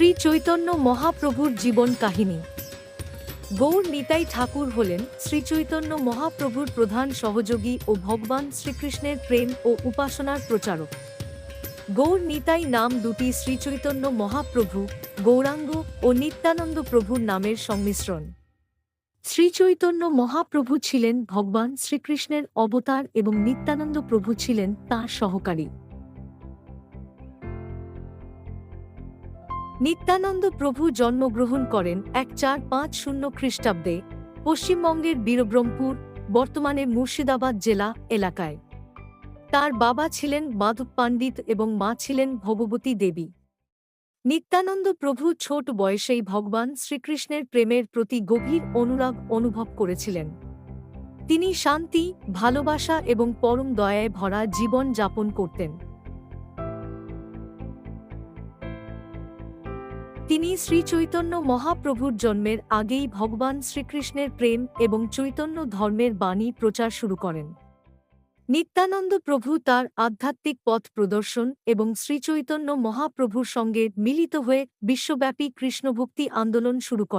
শ্রী চৈতন্য মহাপ্রভুর জীবন কাহিনী। গৌর নিতাই ঠাকুর হলেন শ্রী চৈতন্য মহাপ্রভুর প্রধান সহযোগী ও ভগবান শ্রীকৃষ্ণের প্রেম ও উপাসনার প্রচারক। গৌর নিতাই নাম দুটি শ্রীচৈতন্য মহাপ্রভু, গৌরাঙ্গ ও নিত্যানন্দ প্রভুর নামের সংমিশ্রণ। শ্রীচৈতন্য মহাপ্রভু ছিলেন ভগবান শ্রীকৃষ্ণের অবতার এবং নিত্যানন্দ প্রভু ছিলেন তাঁর সহকারী। নিত্যানন্দ প্রভু জন্মগ্রহণ করেন এক চার পাঁচ শূন্য খ্রিস্টাব্দে, পশ্চিমবঙ্গের বীরব্রহ্মপুর, বর্তমানে মুর্শিদাবাদ জেলা এলাকায়। তার বাবা ছিলেন মাধব পাণ্ডিত এবং মা ছিলেন ভগবতী দেবী। নিত্যানন্দ প্রভু ছোট বয়সেই ভগবান শ্রীকৃষ্ণের প্রেমের প্রতি গভীর অনুরাগ অনুভব করেছিলেন। তিনি শান্তি, ভালোবাসা এবং পরম দয়ায় ভরা জীবন যাপন করতেন। তিনি শ্রী চৈতন্য মহাপ্রভুর জন্মের আগেই ভগবান শ্রীকৃষ্ণের প্রেম এবং চৈতন্য ধর্মের বাণী প্রচার শুরু করেন। নিত্যানন্দ প্রভু তার আধ্যাত্মিক পথ প্রদর্শন এবং শ্রীচৈতন্য মহাপ্রভুর সঙ্গে মিলিত হয়ে বিশ্বব্যাপী কৃষ্ণভক্তি আন্দোলন শুরু করেন।